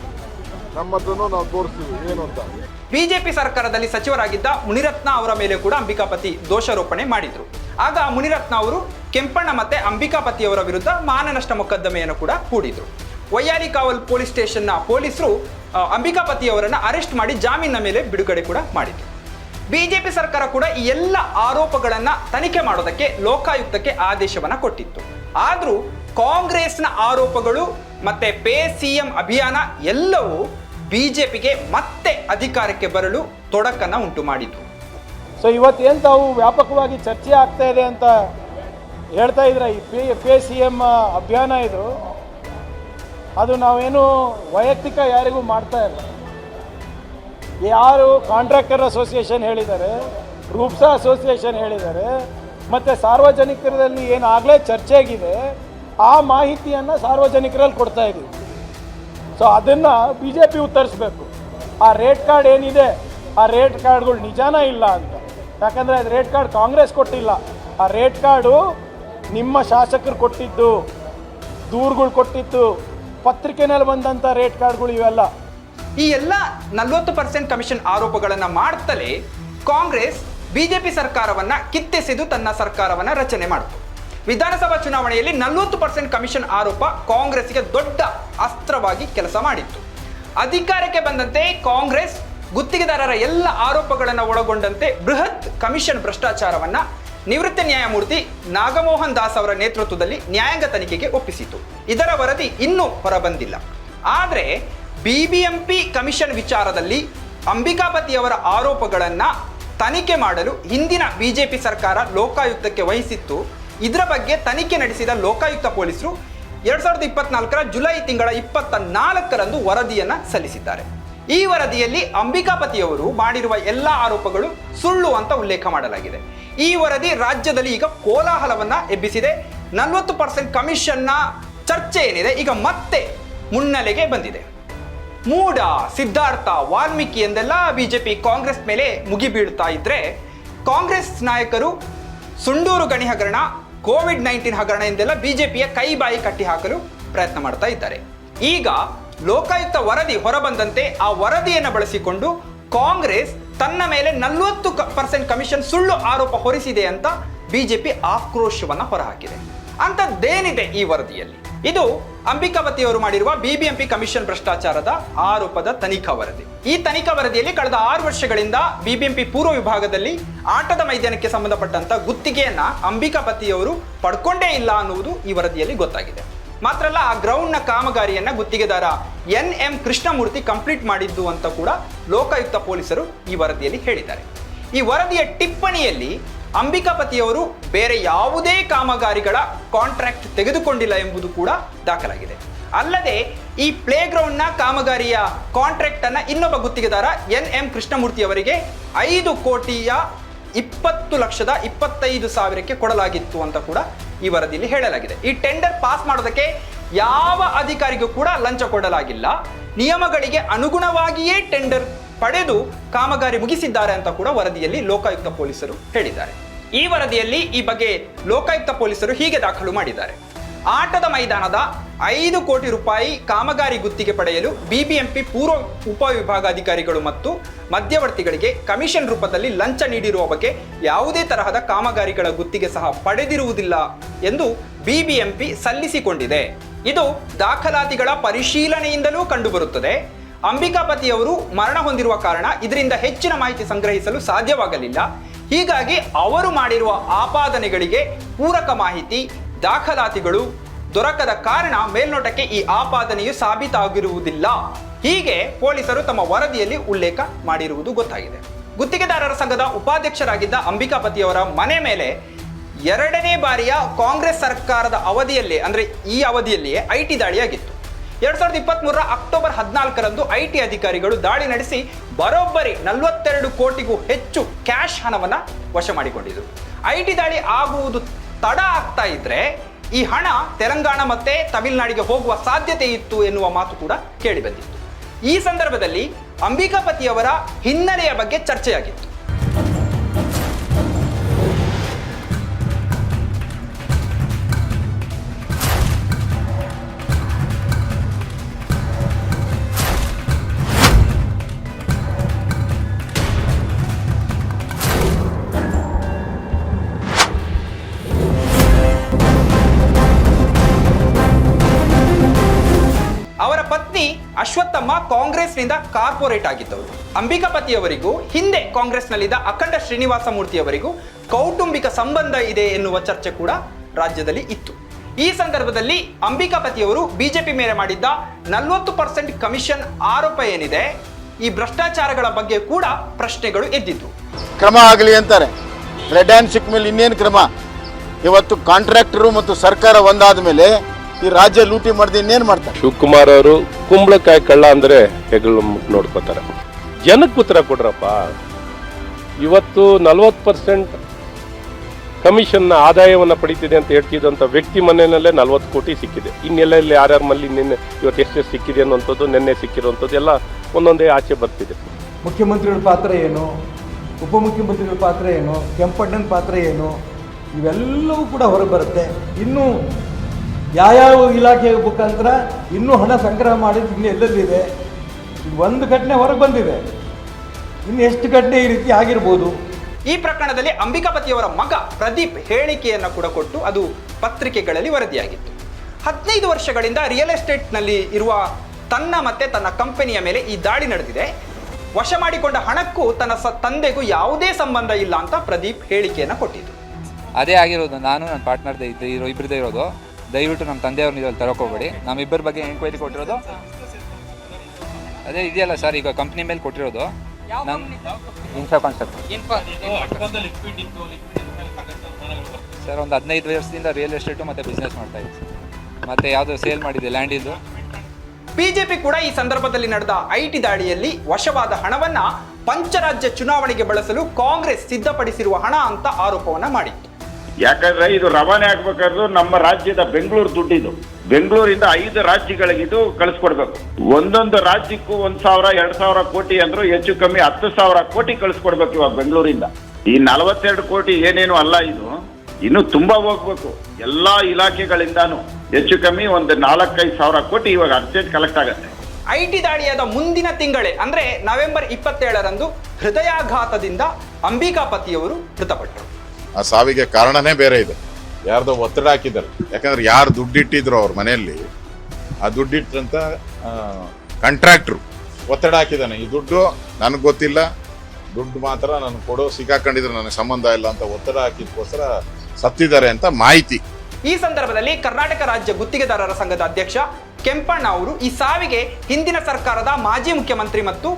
ನಮ್ಮ ಹತ್ರನೂ ನಾವು ತೋರಿಸ್ತೀವಿ. ಏನು ಅಂತ. ಬಿಜೆಪಿ ಸರ್ಕಾರದಲ್ಲಿ ಸಚಿವರಾಗಿದ್ದ ಮುನಿರತ್ನ ಅವರ ಮೇಲೆ ಕೂಡ ಅಂಬಿಕಾಪತಿ ದೋಷಾರೋಪಣೆ ಮಾಡಿದ್ರು. ಆಗ ಮುನಿರತ್ನ ಅವರು ಕೆಂಪಣ್ಣ ಮತ್ತೆ ಅಂಬಿಕಾಪತಿಯವರ ವಿರುದ್ಧ ಮಾನನಷ್ಟ ಮೊಕದ್ದಮೆಯನ್ನು ಕೂಡ ಹೂಡಿದ್ರು. ವೈಯಾರಿ ಕಾವಲ್ ಪೊಲೀಸ್ ಸ್ಟೇಷನ್ನ ಪೊಲೀಸರು ಅಂಬಿಕಾಪತಿಯವರನ್ನು ಅರೆಸ್ಟ್ ಮಾಡಿ ಜಾಮೀನಿನ ಮೇಲೆ ಬಿಡುಗಡೆ ಕೂಡ ಮಾಡಿದ್ರು. ಬಿಜೆಪಿ ಸರ್ಕಾರ ಕೂಡ ಈ ಎಲ್ಲ ಆರೋಪಗಳನ್ನ ತನಿಖೆ ಮಾಡೋದಕ್ಕೆ ಲೋಕಾಯುಕ್ತಕ್ಕೆ ಆದೇಶವನ್ನ ಕೊಟ್ಟಿತ್ತು. ಆದರೂ ಕಾಂಗ್ರೆಸ್ನ ಆರೋಪಗಳು ಮತ್ತೆ ಪೇ ಸಿ ಎಂ ಅಭಿಯಾನ ಎಲ್ಲವೂ ಬಿಜೆಪಿಗೆ ಮತ್ತೆ ಅಧಿಕಾರಕ್ಕೆ ಬರಲು ತೊಡಕನ್ನು ಉಂಟು ಮಾಡಿತು ಸೊ ಇವತ್ತೇನು ತಾವು ವ್ಯಾಪಕವಾಗಿ ಚರ್ಚೆ ಆಗ್ತಾ ಇದೆ ಅಂತ ಹೇಳ್ತಾ ಇದ್ರೆ ಈ ಪಿ ಪಿ ಸಿ ಎಂ ಅಭಿಯಾನ ಇದು, ಅದು ನಾವೇನು ವೈಯಕ್ತಿಕ ಯಾರಿಗೂ ಮಾಡ್ತಾ ಇಲ್ಲ. ಯಾರು ಕಾಂಟ್ರಾಕ್ಟರ್ ಅಸೋಸಿಯೇಷನ್ ಹೇಳಿದ್ದಾರೆ ರೂಪ್ಸಾ ಅಸೋಸಿಯೇಷನ್ ಹೇಳಿದ್ದಾರೆ, ಮತ್ತು ಸಾರ್ವಜನಿಕರಲ್ಲಿ ಏನಾಗಲೇ ಚರ್ಚೆಗಿದೆ ಆ ಮಾಹಿತಿಯನ್ನು ಸಾರ್ವಜನಿಕರಲ್ಲಿ ಕೊಡ್ತಾ ಇದ್ದೀವಿ. ಸೊ ಅದನ್ನು ಬಿ ಜೆ ಪಿ ಉತ್ತರಿಸ್ಬೇಕು. ಆ ರೇಟ್ ಕಾರ್ಡ್ ಏನಿದೆ, ಆ ರೇಟ್ ಕಾರ್ಡ್ಗಳು ನಿಜಾನ ಇಲ್ಲ ಅಂತ. ಯಾಕಂದರೆ ಅದು ರೇಟ್ ಕಾರ್ಡ್ ಕಾಂಗ್ರೆಸ್ ಕೊಟ್ಟಿಲ್ಲ. ಆ ರೇಟ್ ಕಾರ್ಡು ನಿಮ್ಮ ಶಾಸಕರು ಕೊಟ್ಟಿದ್ದು, ದೂರುಗಳು ಕೊಟ್ಟಿದ್ದು, ಪತ್ರಿಕೆನಲ್ಲಿ ಬಂದಂಥ ರೇಟ್ ಕಾರ್ಡ್ಗಳು ಇವೆಲ್ಲ. ಈ ಎಲ್ಲ ನಲವತ್ತು ಪರ್ಸೆಂಟ್ ಕಮಿಷನ್ ಆರೋಪಗಳನ್ನು ಮಾಡುತ್ತಲೇ ಕಾಂಗ್ರೆಸ್ ಬಿಜೆಪಿ ಸರ್ಕಾರವನ್ನು ಕಿತ್ತೆಸೆದು ತನ್ನ ಸರ್ಕಾರವನ್ನು ರಚನೆ ಮಾಡಿತು. ವಿಧಾನಸಭಾ ಚುನಾವಣೆಯಲ್ಲಿ ನಲವತ್ತು ಪರ್ಸೆಂಟ್ ಕಮಿಷನ್ ಆರೋಪ ಕಾಂಗ್ರೆಸ್ಗೆ ದೊಡ್ಡ ಅಸ್ತ್ರವಾಗಿ ಕೆಲಸ ಮಾಡಿತ್ತು. ಅಧಿಕಾರಕ್ಕೆ ಬಂದಂತೆ ಕಾಂಗ್ರೆಸ್ ಗುತ್ತಿಗೆದಾರರ ಎಲ್ಲ ಆರೋಪಗಳನ್ನು ಒಳಗೊಂಡಂತೆ ಬೃಹತ್ ಕಮಿಷನ್ ಭ್ರಷ್ಟಾಚಾರವನ್ನು ನಿವೃತ್ತ ನ್ಯಾಯಮೂರ್ತಿ ನಾಗಮೋಹನ್ ದಾಸ್ ಅವರ ನೇತೃತ್ವದಲ್ಲಿ ನ್ಯಾಯಾಂಗ ತನಿಖೆಗೆ ಒಪ್ಪಿಸಿತು. ಇದರ ವರದಿ ಇನ್ನೂ ಹೊರಬಂದಿಲ್ಲ. ಆದರೆ ಬಿಬಿಎಂಪಿ ಕಮಿಷನ್ ವಿಚಾರದಲ್ಲಿ ಅಂಬಿಕಾಪತಿಯವರ ಆರೋಪಗಳನ್ನು ತನಿಖೆ ಮಾಡಲು ಹಿಂದಿನ ಬಿಜೆಪಿ ಸರ್ಕಾರ ಲೋಕಾಯುಕ್ತಕ್ಕೆ ವಹಿಸಿತ್ತು. ಇದರ ಬಗ್ಗೆ ತನಿಖೆ ನಡೆಸಿದ ಲೋಕಾಯುಕ್ತ ಪೊಲೀಸರು ಎರಡ್ ಸಾವಿರದ ಇಪ್ಪತ್ನಾಲ್ಕರ ಜುಲೈ ತಿಂಗಳ ಇಪ್ಪತ್ತ ನಾಲ್ಕರಂದು ವರದಿಯನ್ನು ಸಲ್ಲಿಸಿದ್ದಾರೆ. ಈ ವರದಿಯಲ್ಲಿ ಅಂಬಿಕಾಪತಿಯವರು ಮಾಡಿರುವ ಎಲ್ಲ ಆರೋಪಗಳು ಸುಳ್ಳು ಅಂತ ಉಲ್ಲೇಖ ಮಾಡಲಾಗಿದೆ. ಈ ವರದಿ ರಾಜ್ಯದಲ್ಲಿ ಈಗ ಕೋಲಾಹಲವನ್ನ ಎಬ್ಬಿಸಿದೆ. ನಲವತ್ತು ಪರ್ಸೆಂಟ್ ಕಮಿಷನ್ನ ಚರ್ಚೆ ಏನಿದೆ, ಈಗ ಮತ್ತೆ ಮುನ್ನೆಲೆಗೆ ಬಂದಿದೆ. ಮೂಡ, ಸಿದ್ಧಾರ್ಥ, ವಾಲ್ಮೀಕಿ ಎಂದೆಲ್ಲ ಬಿಜೆಪಿ ಕಾಂಗ್ರೆಸ್ ಮೇಲೆ ಮುಗಿಬೀಳ್ತಾ ಇದ್ರೆ, ಕಾಂಗ್ರೆಸ್ ನಾಯಕರು ಸುಂಡೂರು ಗಣಿ ಹಗರಣ, ಕೋವಿಡ್ ನೈನ್ಟೀನ್ ಹಗರಣ ಎಂದೆಲ್ಲ ಬಿಜೆಪಿಯ ಕೈ ಬಾಯಿ ಕಟ್ಟಿ ಹಾಕಲು ಪ್ರಯತ್ನ ಮಾಡ್ತಾ ಇದ್ದಾರೆ. ಈಗ ಲೋಕಾಯುಕ್ತ ವರದಿ ಹೊರಬಂದಂತೆ ಆ ವರದಿಯನ್ನು ಬಳಸಿಕೊಂಡು ಕಾಂಗ್ರೆಸ್ ತನ್ನ ಮೇಲೆ ನಲವತ್ತು ಪರ್ಸೆಂಟ್ ಕಮಿಷನ್ ಸುಳ್ಳು ಆರೋಪ ಹೊರಿಸಿದೆ ಅಂತ ಬಿಜೆಪಿ ಆಕ್ರೋಶವನ್ನು ಹೊರಹಾಕಿದೆ. ಅಂತದ್ದೇನಿದೆ ಈ ವರದಿಯಲ್ಲಿ? ಇದು ಅಂಬಿಕಾವತಿಯವರು ಮಾಡಿರುವ ಬಿಬಿಎಂಪಿ ಕಮಿಷನ್ ಭ್ರಷ್ಟಾಚಾರದ ಆರೋಪದ ತನಿಖಾ ವರದಿ. ಈ ತನಿಖಾ ವರದಿಯಲ್ಲಿ ಕಳೆದ ಆರು ವರ್ಷಗಳಿಂದ ಬಿಬಿಎಂಪಿ ಪೂರ್ವ ವಿಭಾಗದಲ್ಲಿ ಆಟದ ಮೈದಾನಕ್ಕೆ ಸಂಬಂಧಪಟ್ಟಂತ ಗುತ್ತಿಗೆಯನ್ನ ಅಂಬಿಕಾಪತಿಯವರು ಪಡ್ಕೊಂಡೇ ಇಲ್ಲ ಅನ್ನುವುದು ಈ ವರದಿಯಲ್ಲಿ ಗೊತ್ತಾಗಿದೆ. ಮಾತ್ರ ಅಲ್ಲ ಆ ಗ್ರೌಂಡ್ನ ಕಾಮಗಾರಿಯನ್ನ ಗುತ್ತಿಗೆದಾರ ಎನ್ ಎಂ ಕೃಷ್ಣಮೂರ್ತಿ ಕಂಪ್ಲೀಟ್ ಮಾಡಿದ್ದು ಅಂತ ಕೂಡ ಲೋಕಾಯುಕ್ತ ಪೊಲೀಸರು ಈ ವರದಿಯಲ್ಲಿ ಹೇಳಿದ್ದಾರೆ. ಈ ವರದಿಯ ಟಿಪ್ಪಣಿಯಲ್ಲಿ ಅಂಬಿಕಾಪತಿಯವರು ಬೇರೆ ಯಾವುದೇ ಕಾಮಗಾರಿಗಳ ಕಾಂಟ್ರಾಕ್ಟ್ ತೆಗೆದುಕೊಂಡಿಲ್ಲ ಎಂಬುದು ಕೂಡ ದಾಖಲಾಗಿದೆ. ಅಲ್ಲದೆ, ಈ ಪ್ಲೇ ಗ್ರೌಂಡ್ನ ಕಾಮಗಾರಿಯ ಕಾಂಟ್ರಾಕ್ಟ್ ಅನ್ನ ಇನ್ನೊಬ್ಬ ಗುತ್ತಿಗೆದಾರ ಎನ್ ಎಂ ಕೃಷ್ಣಮೂರ್ತಿ ಅವರಿಗೆ ಐದು ಕೋಟಿಯ ಇಪ್ಪತ್ತು ಲಕ್ಷದ ಇಪ್ಪತ್ತೈದು ಸಾವಿರಕ್ಕೆ ಕೊಡಲಾಗಿತ್ತು ಅಂತ ಕೂಡ ಈ ವರದಿಯಲ್ಲಿ ಹೇಳಲಾಗಿದೆ. ಈ ಟೆಂಡರ್ ಪಾಸ್ ಮಾಡೋದಕ್ಕೆ ಯಾವ ಅಧಿಕಾರಿಗೂ ಕೂಡ ಲಂಚ ಕೊಡಲಾಗಿಲ್ಲ. ನಿಯಮಗಳಿಗೆ ಅನುಗುಣವಾಗಿಯೇ ಟೆಂಡರ್ ಪಡೆದು ಕಾಮಗಾರಿ ಮುಗಿಸಿದ್ದಾರೆ ಅಂತ ಕೂಡ ವರದಿಯಲ್ಲಿ ಲೋಕಾಯುಕ್ತ ಪೊಲೀಸರು ಹೇಳಿದ್ದಾರೆ. ಈ ವರದಿಯಲ್ಲಿ ಈ ಬಗ್ಗೆ ಲೋಕಾಯುಕ್ತ ಪೊಲೀಸರು ಹೀಗೆ ದಾಖಲು ಮಾಡಿದ್ದಾರೆ. ಆಟದ ಮೈದಾನದ ಐದು ಕೋಟಿ ರೂಪಾಯಿ ಕಾಮಗಾರಿ ಗುತ್ತಿಗೆ ಪಡೆಯಲು ಬಿಬಿಎಂಪಿ ಪೂರ್ವ ಉಪವಿಭಾಗಾಧಿಕಾರಿಗಳು ಮತ್ತು ಮಧ್ಯವರ್ತಿಗಳಿಗೆ ಕಮಿಷನ್ ರೂಪದಲ್ಲಿ ಲಂಚ ನೀಡಿರುವ ಬಗ್ಗೆ ಯಾವುದೇ ತರಹದ ಕಾಮಗಾರಿಗಳ ಗುತ್ತಿಗೆ ಸಹ ಪಡೆದಿರುವುದಿಲ್ಲ ಎಂದು ಬಿಬಿಎಂಪಿ ಸಲ್ಲಿಸಿಕೊಂಡಿದೆ. ಇದು ದಾಖಲಾತಿಗಳ ಪರಿಶೀಲನೆಯಿಂದಲೂ ಕಂಡುಬರುತ್ತದೆ. ಅಂಬಿಕಾಪತಿಯವರು ಮರಣ ಹೊಂದಿರುವ ಕಾರಣ ಇದರಿಂದ ಹೆಚ್ಚಿನ ಮಾಹಿತಿ ಸಂಗ್ರಹಿಸಲು ಸಾಧ್ಯವಾಗಲಿಲ್ಲ. ಹೀಗಾಗಿ ಅವರು ಮಾಡಿರುವ ಆಪಾದನೆಗಳಿಗೆ ಪೂರಕ ಮಾಹಿತಿ, ದಾಖಲಾತಿಗಳು ದೊರಕದ ಕಾರಣ ಮೇಲ್ನೋಟಕ್ಕೆ ಈ ಆಪಾದನೆಯು ಸಾಬೀತಾಗಿರುವುದಿಲ್ಲ. ಹೀಗೆ ಪೊಲೀಸರು ತಮ್ಮ ವರದಿಯಲ್ಲಿ ಉಲ್ಲೇಖ ಮಾಡಿರುವುದು ಗೊತ್ತಾಗಿದೆ. ಗುತ್ತಿಗೆದಾರರ ಸಂಘದ ಉಪಾಧ್ಯಕ್ಷರಾಗಿದ್ದ ಅಂಬಿಕಾಪತಿಯವರ ಮನೆ ಮೇಲೆ ಎರಡನೇ ಬಾರಿಯ ಕಾಂಗ್ರೆಸ್ ಸರ್ಕಾರದ ಅವಧಿಯಲ್ಲೇ, ಅಂದ್ರೆ ಈ ಅವಧಿಯಲ್ಲಿಯೇ ಐ ಟಿ ದಾಳಿಯಾಗಿತ್ತು. ಎರಡ್ ಸಾವಿರದ ಇಪ್ಪತ್ತ್ ಅಕ್ಟೋಬರ್ ಹದಿನಾಲ್ಕರಂದು ಐ ಟಿ ಅಧಿಕಾರಿಗಳು ದಾಳಿ ನಡೆಸಿ ಬರೋಬ್ಬರಿ ನಲವತ್ತೆರಡು ಕೋಟಿಗೂ ಹೆಚ್ಚು ಕ್ಯಾಶ್ ಹಣವನ್ನ ವಶ ಮಾಡಿಕೊಂಡಿದ್ರು. ಐ ಟಿ ದಾಳಿ ಆಗುವುದು ತಡ ಆಗ್ತಾ ಇದ್ರೆ ಈ ಹಣ ತೆಲಂಗಾಣ ಮತ್ತೆ ತಮಿಳುನಾಡಿಗೆ ಹೋಗುವ ಸಾಧ್ಯತೆ ಇತ್ತು ಎನ್ನುವ ಮಾತು ಕೂಡ ಕೇಳಿಬಂದಿತ್ತು ಈ ಸಂದರ್ಭದಲ್ಲಿ ಅಂಬಿಕಾಪತಿಯವರ ಹಿನ್ನೆಲೆಯ ಬಗ್ಗೆ ಚರ್ಚೆಯಾಗಿತ್ತು. ತಮ್ಮ ಕಾಂಗ್ರೆಸ್ನಿಂದ ಕಾರ್ಪೊರೇಟ್ ಆಗಿದ್ದವರು. ಅಂಬಿಕಾಪತಿಯವರಿಗೂ ಹಿಂದೆ ಕಾಂಗ್ರೆಸ್ನಲ್ಲಿದ್ದ ಅಖಂಡ ಶ್ರೀನಿವಾಸ ಮೂರ್ತಿಯವರಿಗೂ ಕೌಟುಂಬಿಕ ಸಂಬಂಧ ಇದೆ ಎನ್ನುವ ಚರ್ಚೆ ಕೂಡ ರಾಜ್ಯದಲ್ಲಿ ಇತ್ತು. ಈ ಸಂದರ್ಭದಲ್ಲಿ ಅಂಬಿಕಾಪತಿಯವರು ಬಿಜೆಪಿ ಮೇಲೆ ಮಾಡಿದ್ದ ನಲವತ್ತು ಪರ್ಸೆಂಟ್ ಕಮಿಷನ್ ಆರೋಪ ಏನಿದೆ, ಈ ಭ್ರಷ್ಟಾಚಾರಗಳ ಬಗ್ಗೆ ಕೂಡ ಪ್ರಶ್ನೆಗಳು ಎದ್ದಿತ್ತು ಕ್ರಮ ಆಗಲಿ ಅಂತಾರೆ. ರೆಡ್ ಹ್ಯಾಂಡ್ ಸಿಕ್ಕ ಮೇಲೆ ಇನ್ನೇನು ಕ್ರಮ? ಇವತ್ತು ಕಾಂಟ್ರಾಕ್ಟರು ಮತ್ತು ಸರ್ಕಾರ ಒಂದಾದ ಮೇಲೆ ಈ ರಾಜ್ಯ ಲೂಟಿ ಮಾಡಿದ ಇನ್ನೇನು ಮಾಡ್ತಾರೆ? ಶಿವಕುಮಾರ್ ಅವರು ಕುಂಬಳಕಾಯಿ ಕಳ್ಳ ಅಂದ್ರೆ ಹೆಗಲು ನೋಡ್ಕೋತಾರೆ. ಜನಕ್ಕೆ ಉತ್ತರ ಕೊಡ್ರಪ್ಪ. ಇವತ್ತು ನಲ್ವತ್ತು ಪರ್ಸೆಂಟ್ ಕಮಿಷನ್ನ ಆದಾಯವನ್ನು ಪಡಿತಿದೆ ಅಂತ ಹೇಳ್ತಿದ್ದಂಥ ವ್ಯಕ್ತಿ ಮನೆಯಲ್ಲೇ ನಲ್ವತ್ತು ಕೋಟಿ ಸಿಕ್ಕಿದೆ. ಇನ್ನೆಲ್ಲ ಯಾರ್ಯಾರ ಮಲ್ಲಿ ನಿನ್ನೆ ಇವತ್ತು ಎಷ್ಟೆಷ್ಟು ಸಿಕ್ಕಿದೆ ಅನ್ನೋಂಥದ್ದು ನಿನ್ನೆ ಸಿಕ್ಕಿರುವಂಥದ್ದು ಎಲ್ಲ ಒಂದೊಂದೇ ಆಚೆ ಬರ್ತಿದೆ. ಮುಖ್ಯಮಂತ್ರಿಗಳ ಪಾತ್ರ ಏನು? ಉಪಮುಖ್ಯಮಂತ್ರಿಗಳ ಪಾತ್ರ ಏನು? ಕೆಂಪಣ್ಣನ ಪಾತ್ರ ಏನು? ಇವೆಲ್ಲವೂ ಕೂಡ ಹೊರಗೆ ಬರುತ್ತೆ. ಇನ್ನು ಯಾವ್ಯಾವ ಇಲಾಖೆ ಮುಖಾಂತರ ಇನ್ನೂ ಹಣ ಸಂಗ್ರಹ ಮಾಡಿದ್ದು ಇನ್ನು ಎಲ್ಲೆಲ್ಲಿದೆ? ಒಂದು ಘಟನೆ ಹೊರಗೆ ಬಂದಿದೆ. ಇನ್ನು ಎಷ್ಟು ಘಟನೆ ಈ ರೀತಿ ಆಗಿರ್ಬೋದು? ಈ ಪ್ರಕರಣದಲ್ಲಿ ಅಂಬಿಕಾಪತಿಯವರ ಮಗ ಪ್ರದೀಪ್ ಹೇಳಿಕೆಯನ್ನು ಕೂಡ ಕೊಟ್ಟು ಅದು ಪತ್ರಿಕೆಗಳಲ್ಲಿ ವರದಿಯಾಗಿತ್ತು. ಹದಿನೈದು ವರ್ಷಗಳಿಂದ ರಿಯಲ್ ಎಸ್ಟೇಟ್ನಲ್ಲಿ ಇರುವ ತನ್ನ ಮತ್ತೆ ತನ್ನ ಕಂಪನಿಯ ಮೇಲೆ ಈ ದಾಳಿ ನಡೆದಿದೆ. ವಶ ಮಾಡಿಕೊಂಡ ಹಣಕ್ಕೂ ತನ್ನ ಸ ತಂದೆಗೂ ಯಾವುದೇ ಸಂಬಂಧ ಇಲ್ಲ ಅಂತ ಪ್ರದೀಪ್ ಹೇಳಿಕೆಯನ್ನು ಕೊಟ್ಟಿದ್ದು. ಅದೇ ಆಗಿರೋದು. ನಾನು ನನ್ನ ಪಾರ್ಟ್ನರ್ ಇರೋ ಇಬ್ಬರದೇ ಇರೋದು. ದಯವಿಟ್ಟು ನಮ್ಮ ತಂದೆಯವ್ರನ್ನ ಇದ್ರಲ್ಲಿ ತರೋಕೋಬೇಡಿ. ನಮ್ಮಿಬ್ಬರ ಬಗ್ಗೆ ಎಂಕ್ವೈರಿ ಕೊಟ್ಟಿರೋದು. ಅದೇ ಇದೆಯಲ್ಲ ಸರ್ ಈಗ ಕಂಪ್ನಿ ಮೇಲೆ ಕೊಟ್ಟಿರೋದು. ನಮ್ಮ ಇನ್ಫಾ ಕಾನ್ಸೆಪ್ಟ್ ಸರ್ ಒಂದು ಹದಿನೈದು ವರ್ಷದಿಂದ ರಿಯಲ್ ಎಸ್ಟೇಟು ಮತ್ತು ಬಿಸ್ನೆಸ್ ಮಾಡ್ತಾ ಇದ್ದೀವಿ ಮತ್ತು ಯಾವುದು ಸೇಲ್ ಮಾಡಿದೆ ಲ್ಯಾಂಡ್ ಇದು ಬಿಜೆಪಿ ಕೂಡ ಈ ಸಂದರ್ಭದಲ್ಲಿ ನಡೆದ ಐಟಿ ದಾಳಿಯಲ್ಲಿ ವಶವಾದ ಹಣವನ್ನ ಪಂಚರಾಜ್ಯ ಚುನಾವಣೆಗೆ ಬಳಸಲು ಕಾಂಗ್ರೆಸ್ ಸಿದ್ಧಪಡಿಸಿರುವ ಹಣ ಅಂತ ಆರೋಪವನ್ನ ಮಾಡಿತ್ತು. ಯಾಕಂದ್ರೆ ಇದು ರವಾನೆ ಆಗ್ಬೇಕಾದ್ರು ನಮ್ಮ ರಾಜ್ಯದ ಬೆಂಗಳೂರು ದುಡ್ಡಿದು, ಬೆಂಗಳೂರಿಂದ ಐದು ರಾಜ್ಯಗಳಿಗೆ ಇದು ಕಳಿಸ್ಕೊಡ್ಬೇಕು. ಒಂದೊಂದು ರಾಜ್ಯಕ್ಕೂ ಒಂದ್ ಸಾವಿರ, ಎರಡ್ ಸಾವಿರ ಕೋಟಿ ಅಂದ್ರು ಹೆಚ್ಚು ಕಮ್ಮಿ ಹತ್ತು ಸಾವಿರ ಕೋಟಿ ಕಳಿಸ್ಕೊಡ್ಬೇಕು ಇವಾಗ ಬೆಂಗಳೂರಿಂದ. ಈ ನಲವತ್ತೆರಡು ಕೋಟಿ ಏನೇನು ಅಲ್ಲ ಇದು, ಇನ್ನು ತುಂಬಾ ಹೋಗ್ಬೇಕು. ಎಲ್ಲಾ ಇಲಾಖೆಗಳಿಂದಾನು ಹೆಚ್ಚು ಕಮ್ಮಿ ಒಂದು ನಾಲ್ಕೈದು ಸಾವಿರ ಕೋಟಿ ಇವಾಗ ಅರ್ಜೆಂಟ್ ಕಲೆಕ್ಟ್ ಆಗತ್ತೆ. ಐಟಿ ದಾಳಿಯಾದ ಮುಂದಿನ ತಿಂಗಳೇ, ಅಂದ್ರೆ ನವೆಂಬರ್ ಇಪ್ಪತ್ತೇಳರಂದು ಹೃದಯಾಘಾತದಿಂದ ಅಂಬಿಕಾಪತಿಯವರು ಮೃತಪಟ್ಟರು. ಆ ಸಾವಿಗೆ ಕಾರಣನೇ ಬೇರೆ ಇದೆ. ಯಾರ್ದೋ ಒತ್ತಡ ಹಾಕಿದ್ದಾರೆ. ಯಾಕಂದ್ರೆ ಯಾರು ದುಡ್ಡಿಟ್ಟಿದ್ರು ಅವ್ರ ಮನೆಯಲ್ಲಿ, ಆ ದುಡ್ಡಿಟ್ಟಂತ ಕಾಂಟ್ರಾಕ್ಟ್ರು ಒತ್ತಡ ಹಾಕಿದ್ದಾನೆ. ಈ ದುಡ್ಡು ನನಗೆ ಗೊತ್ತಿಲ್ಲ. ದುಡ್ಡು ಮಾತ್ರ ನಾನು ಕೊಡೋ ಸಿಕ್ಕಾಕೊಂಡಿದ್ರೆ ನನಗೆ ಸಂಬಂಧ ಇಲ್ಲ ಅಂತ ಒತ್ತಡ ಹಾಕಿದ್ಕೋಸ್ಕರ ಸತ್ತಿದ್ದಾರೆ ಅಂತ ಮಾಹಿತಿ. ಈ ಸಂದರ್ಭದಲ್ಲಿ ಕರ್ನಾಟಕ ರಾಜ್ಯ ಗುತ್ತಿಗೆದಾರರ ಸಂಘದ ಅಧ್ಯಕ್ಷ ಕೆಂಪಣ್ಣ ಅವರು ಈ ಸಾವಿಗೆ ಹಿಂದಿನ ಸರ್ಕಾರದ ಮಾಜಿ ಮುಖ್ಯಮಂತ್ರಿ ಮತ್ತು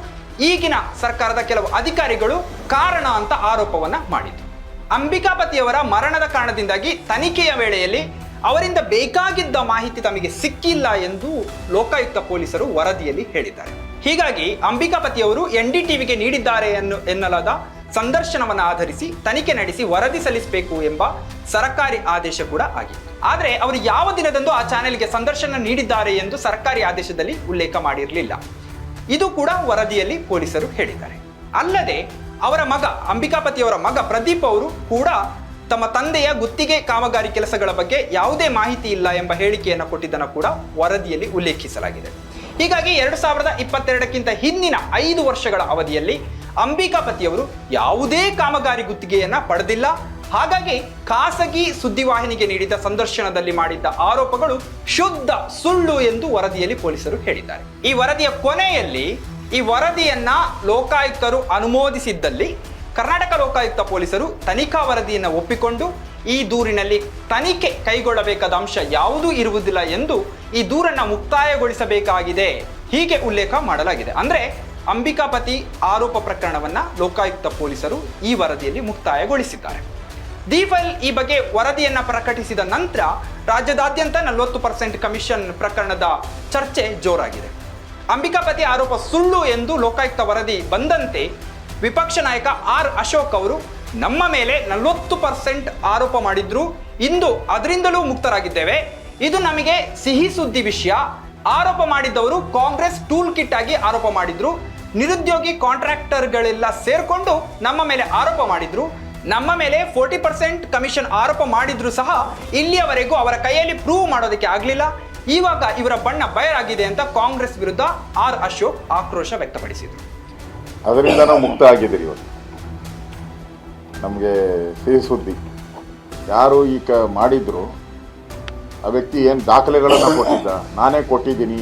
ಈಗಿನ ಸರ್ಕಾರದ ಕೆಲವು ಅಧಿಕಾರಿಗಳು ಕಾರಣ ಅಂತ ಆರೋಪವನ್ನ ಮಾಡಿದ್ರು. ಅಂಬಿಕಾಪತಿಯವರ ಮರಣದ ಕಾರಣದಿಂದಾಗಿ ತನಿಖೆಯ ವೇಳೆಯಲ್ಲಿ ಅವರಿಂದ ಬೇಕಾಗಿದ್ದ ಮಾಹಿತಿ ತಮಗೆ ಸಿಕ್ಕಿಲ್ಲ ಎಂದು ಲೋಕಾಯುಕ್ತ ಪೊಲೀಸರು ವರದಿಯಲ್ಲಿ ಹೇಳಿದ್ದಾರೆ. ಹೀಗಾಗಿ ಅಂಬಿಕಾಪತಿಯವರು ಎನ್ ಡಿ ಟಿವಿಗೆ ನೀಡಿದ್ದಾರೆ ಎನ್ನು, ಎನ್ನಲಾದ ಸಂದರ್ಶನವನ್ನು ಆಧರಿಸಿ ತನಿಖೆ ನಡೆಸಿ ವರದಿ ಸಲ್ಲಿಸಬೇಕು ಎಂಬ ಸರ್ಕಾರಿ ಆದೇಶ ಕೂಡ ಆಗಿತ್ತು ಆದರೆ ಅವರು ಯಾವ ದಿನದಂದು ಆ ಚಾನೆಲ್ಗೆ ಸಂದರ್ಶನ ನೀಡಿದ್ದಾರೆ ಎಂದು ಸರ್ಕಾರಿ ಆದೇಶದಲ್ಲಿ ಉಲ್ಲೇಖ ಮಾಡಿರಲಿಲ್ಲ. ಇದು ಕೂಡ ವರದಿಯಲ್ಲಿ ಪೊಲೀಸರು ಹೇಳಿದ್ದಾರೆ. ಅಲ್ಲದೆ ಅವರ ಮಗ, ಅಂಬಿಕಾಪತಿಯವರ ಮಗ ಪ್ರದೀಪ್ ಅವರು ಕೂಡ ತಮ್ಮ ತಂದೆಯ ಗುತ್ತಿಗೆ ಕಾಮಗಾರಿ ಕೆಲಸಗಳ ಬಗ್ಗೆ ಯಾವುದೇ ಮಾಹಿತಿ ಇಲ್ಲ ಎಂಬ ಹೇಳಿಕೆಯನ್ನು ಕೊಟ್ಟಿದ್ದನ್ನು ಕೂಡ ವರದಿಯಲ್ಲಿ ಉಲ್ಲೇಖಿಸಲಾಗಿದೆ. ಹೀಗಾಗಿ ಎರಡು ಸಾವಿರದ ಇಪ್ಪತ್ತೆರಡಕ್ಕಿಂತ ಹಿಂದಿನ ಐದು ವರ್ಷಗಳ ಅವಧಿಯಲ್ಲಿ ಅಂಬಿಕಾಪತಿಯವರು ಯಾವುದೇ ಕಾಮಗಾರಿ ಗುತ್ತಿಗೆಯನ್ನ ಪಡೆದಿಲ್ಲ. ಹಾಗಾಗಿ ಖಾಸಗಿ ಸುದ್ದಿವಾಹಿನಿಗೆ ನೀಡಿದ ಸಂದರ್ಶನದಲ್ಲಿ ಮಾಡಿದ್ದ ಆರೋಪಗಳು ಶುದ್ಧ ಸುಳ್ಳು ಎಂದು ವರದಿಯಲ್ಲಿ ಪೊಲೀಸರು ಹೇಳಿದ್ದಾರೆ. ಈ ವರದಿಯ ಕೊನೆಯಲ್ಲಿ ಈ ವರದಿಯನ್ನ ಲೋಕಾಯುಕ್ತರು ಅನುಮೋದಿಸಿದ್ದಲ್ಲಿ ಕರ್ನಾಟಕ ಲೋಕಾಯುಕ್ತ ಪೊಲೀಸರು ತನಿಖಾ ವರದಿಯನ್ನು ಒಪ್ಪಿಕೊಂಡು ಈ ದೂರಿನಲ್ಲಿ ತನಿಖೆ ಕೈಗೊಳ್ಳಬೇಕಾದ ಅಂಶ ಯಾವುದೂ ಇರುವುದಿಲ್ಲ ಎಂದು ಈ ದೂರನ್ನು ಮುಕ್ತಾಯಗೊಳಿಸಬೇಕಾಗಿದೆ. ಹೀಗೆ ಉಲ್ಲೇಖ ಮಾಡಲಾಗಿದೆ. ಅಂದರೆ ಅಂಬಿಕಾಪತಿ ಆರೋಪ ಪ್ರಕರಣವನ್ನು ಲೋಕಾಯುಕ್ತ ಪೊಲೀಸರು ಈ ವರದಿಯಲ್ಲಿ ಮುಕ್ತಾಯಗೊಳಿಸಿದ್ದಾರೆ. ದೀಫಲ್ ಈ ಬಗ್ಗೆ ವರದಿಯನ್ನು ಪ್ರಕಟಿಸಿದ ನಂತರ ರಾಜ್ಯದಾದ್ಯಂತ ನಲವತ್ತು ಪರ್ಸೆಂಟ್ ಕಮಿಷನ್ ಪ್ರಕರಣದ ಚರ್ಚೆ ಜೋರಾಗಿದೆ. ಅಂಬಿಕಾಪತಿ ಆರೋಪ ಸುಳ್ಳು ಎಂದು ಲೋಕಾಯುಕ್ತ ವರದಿ ಬಂದಂತೆ ವಿಪಕ್ಷ ನಾಯಕ ಆರ್ ಅಶೋಕ್ ಅವರು ನಮ್ಮ ಮೇಲೆ ನಲವತ್ತು ಪರ್ಸೆಂಟ್ ಆರೋಪ ಮಾಡಿದ್ರು. ಇಂದು ಅದರಿಂದಲೂ ಮುಕ್ತರಾಗಿದ್ದೇವೆ. ಇದು ನಮಗೆ ಸಿಹಿ ಸುದ್ದಿ ವಿಷಯ. ಆರೋಪ ಮಾಡಿದ್ದವರು ಕಾಂಗ್ರೆಸ್ ಟೂಲ್ ಕಿಟ್ ಆಗಿ ಆರೋಪ ಮಾಡಿದ್ರು. ನಿರುದ್ಯೋಗಿ ಕಾಂಟ್ರಾಕ್ಟರ್ಗಳೆಲ್ಲ ಸೇರಿಕೊಂಡು ನಮ್ಮ ಮೇಲೆ ಆರೋಪ ಮಾಡಿದ್ರು. ನಮ್ಮ ಮೇಲೆ ಫೋರ್ಟಿ ಪರ್ಸೆಂಟ್ ಕಮಿಷನ್ ಆರೋಪ ಮಾಡಿದ್ರು ಸಹ ಇಲ್ಲಿಯವರೆಗೂ ಅವರ ಕೈಯಲ್ಲಿ ಪ್ರೂವ್ ಮಾಡೋದಕ್ಕೆ ಆಗಲಿಲ್ಲ. ಇವಾಗ ಇವರ ಬಣ್ಣ ಬಯರಾಗಿದೆ ಅಂತ ಕಾಂಗ್ರೆಸ್ ವಿರುದ್ಧ ಆರ್ ಅಶೋಕ್ ಆಕ್ರೋಶ ವ್ಯಕ್ತಪಡಿಸಿದರು. ಅದರಿಂದ ನಾವು ಮುಕ್ತ ಆಗಿದ್ದೀರಿ ಇವತ್ತು ನಮಗೆ ಸಿಹಿ ಸುದ್ದಿ. ಯಾರು ಈ ಕ ಮಾಡಿದ್ರು, ಆ ವ್ಯಕ್ತಿ ಏನು ದಾಖಲೆಗಳನ್ನು ಕೊಟ್ಟಿದ್ದ? ನಾನೇ ಕೊಟ್ಟಿದ್ದೀನಿ,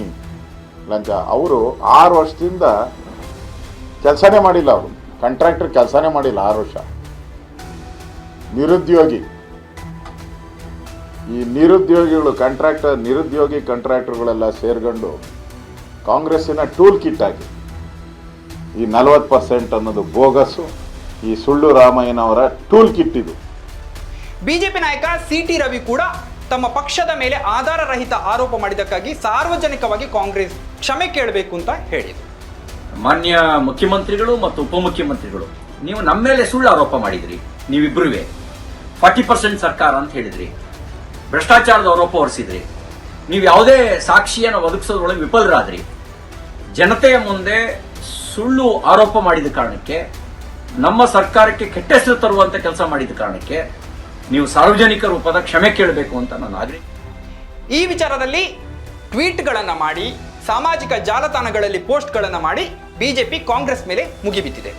ಲಂಚ. ಅವರು ಆರು ವರ್ಷದಿಂದ ಕೆಲಸನೇ ಮಾಡಿಲ್ಲ ಅವರು. ಕಾಂಟ್ರಾಕ್ಟರ್ ಕೆಲಸನೇ ಮಾಡಿಲ್ಲ ಆರು ವರ್ಷ. ನಿರುದ್ಯೋಗಿ. ಈ ನಿರುದ್ಯೋಗಿಗಳು ಕಾಂಟ್ರಾಕ್ಟರ್ ನಿರುದ್ಯೋಗಿ ಕಾಂಟ್ರಾಕ್ಟರ್ಗಳೆಲ್ಲ ಸೇರ್ಕೊಂಡು ಕಾಂಗ್ರೆಸ್ಸಿನ ಟೂಲ್ ಕಿಟ್ ಆಗಿ ಈ ನಲವತ್ತು ಪರ್ಸೆಂಟ್ ಅನ್ನೋದು ಬೋಗಸ್ಸು ಈ ಸುಳ್ಳು ರಾಮಯ್ಯನವರ ಟೂಲ್ ಕಿಟ್ ಇದು. ಬಿಜೆಪಿ ನಾಯಕ ಸಿ ಟಿ ರವಿ ಕೂಡ ತಮ್ಮ ಪಕ್ಷದ ಮೇಲೆ ಆಧಾರ ರಹಿತ ಆರೋಪ ಮಾಡಿದ್ದಕ್ಕಾಗಿ ಸಾರ್ವಜನಿಕವಾಗಿ ಕಾಂಗ್ರೆಸ್ ಕ್ಷಮೆ ಕೇಳಬೇಕು ಅಂತ ಹೇಳಿದರು. ಮಾನ್ಯ ಮುಖ್ಯಮಂತ್ರಿಗಳು ಮತ್ತು ಉಪಮುಖ್ಯಮಂತ್ರಿಗಳು ನೀವು ನಮ್ಮ ಮೇಲೆ ಸುಳ್ಳು ಆರೋಪ ಮಾಡಿದ್ರಿ ನೀವಿಬ್ಬರುವೆ ಫಾರ್ಟಿ ಪರ್ಸೆಂಟ್ ಸರ್ಕಾರ ಅಂತ ಹೇಳಿದ್ರಿ. ಭ್ರಷ್ಟಾಚಾರದ ಆರೋಪ ಹೊರಿಸಿದ್ರಿ ನೀವು ಯಾವುದೇ ಸಾಕ್ಷಿಯನ್ನು ಒದಗಿಸೋದ್ರೊಳಗೆ ವಿಫಲರಾದ್ರಿ. ಜನತೆಯ ಮುಂದೆ ಸುಳ್ಳು ಆರೋಪ ಮಾಡಿದ ಕಾರಣಕ್ಕೆ, ನಮ್ಮ ಸರ್ಕಾರಕ್ಕೆ ಕೆಟ್ಟ ಹೆಸರು ತರುವಂತ ಕೆಲಸ ಮಾಡಿದ ಕಾರಣಕ್ಕೆ ನೀವು ಸಾರ್ವಜನಿಕ ರೂಪದ ಕ್ಷಮೆ ಕೇಳಬೇಕು ಅಂತ ನಾನು ಆಗ್ರಹ ಈ ವಿಚಾರದಲ್ಲಿ ಟ್ವೀಟ್ಗಳನ್ನು ಮಾಡಿ, ಸಾಮಾಜಿಕ ಜಾಲತಾಣಗಳಲ್ಲಿ ಪೋಸ್ಟ್ಗಳನ್ನು ಮಾಡಿ ಬಿಜೆಪಿ ಕಾಂಗ್ರೆಸ್ ಮೇಲೆ ಮುಗಿಬಿದ್ದಿದೆ.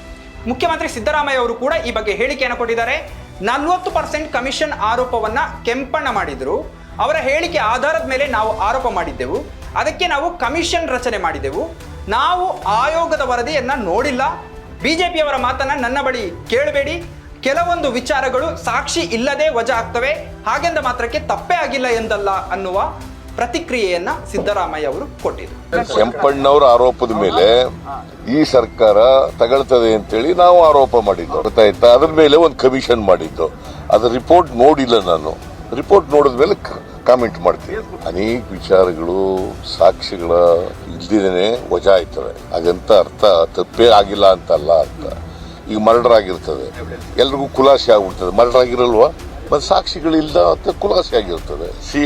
ಮುಖ್ಯಮಂತ್ರಿ ಸಿದ್ದರಾಮಯ್ಯ ಅವರು ಕೂಡ ಈ ಬಗ್ಗೆ ಹೇಳಿಕೆಯನ್ನು ಕೊಟ್ಟಿದ್ದಾರೆ. ನಲ್ವತ್ತು ಪರ್ಸೆಂಟ್ ಕಮಿಷನ್ ಆರೋಪವನ್ನ ಕೆಂಪಣ್ಣ ಮಾಡಿದ್ರು. ಅವರ ಹೇಳಿಕೆ ಆಧಾರದ ಮೇಲೆ ನಾವು ಆರೋಪ ಮಾಡಿದ್ದೆವು. ಅದಕ್ಕೆ ನಾವು ಕಮಿಷನ್ ರಚನೆ ಮಾಡಿದೆವು ನಾವು ಆಯೋಗದ ವರದಿಯನ್ನ ನೋಡಿಲ್ಲ. ಬಿಜೆಪಿಯವರ ಮಾತನ್ನ ನನ್ನ ಬಳಿ ಕೇಳಬೇಡಿ. ಕೆಲವೊಂದು ವಿಚಾರಗಳು ಸಾಕ್ಷಿ ಇಲ್ಲದೆ ವಜಾ ಆಗ್ತವೆ. ಹಾಗೆಂದ ಮಾತ್ರಕ್ಕೆ ತಪ್ಪೇ ಆಗಿಲ್ಲ ಎಂದಲ್ಲ ಅನ್ನುವ ಪ್ರತಿಕ್ರಿಯೆಯನ್ನ ಸಿದ್ದರಾಮಯ್ಯ ಅವರು ಕೊಟ್ಟಿದ್ರು. ಕೆಂಪಣ್ಣವರ ಆರೋಪದ ಮೇಲೆ ಈ ಸರ್ಕಾರ ತಗೊಳ್ತದೆ ಅಂತೇಳಿ ನಾವು ಆರೋಪ ಮಾಡಿದ್ದು, ಗೊತ್ತಾಯ್ತಾ? ಅದ್ರ ಮೇಲೆ ಒಂದು ಕಮಿಷನ್ ಮಾಡಿದ್ದು. ಅದ್ರ ರಿಪೋರ್ಟ್ ನೋಡಿಲ್ಲ ನಾನು. ರಿಪೋರ್ಟ್ ನೋಡಿದ ಮೇಲೆ ಕಾಮೆಂಟ್ ಮಾಡ್ತೀನಿ. ಅನೇಕ ವಿಚಾರಗಳು, ಸಾಕ್ಷಿಗಳ ಇಲ್ದಿದ್ದೇನೆ ವಜಾ ಆಯ್ತವೆ. ಹಾಗಂತ ಅರ್ಥ? ತಪ್ಪೇ ಆಗಿಲ್ಲ ಅಂತಲ್ಲ ಅರ್ಥ ಈಗ ಮರ್ಡರ್ ಆಗಿರ್ತದೆ. ಎಲ್ರಿಗೂ ಖುಲಾಸೆ ಆಗ್ಬಿಡ್ತದೆ. ಮರ್ಡರ್ ಆಗಿರಲ್ವಾ? ಮತ್ತೆ ಅಂತ ಖುಲಾಸೆ ಆಗಿರ್ತದೆ. ಸಿ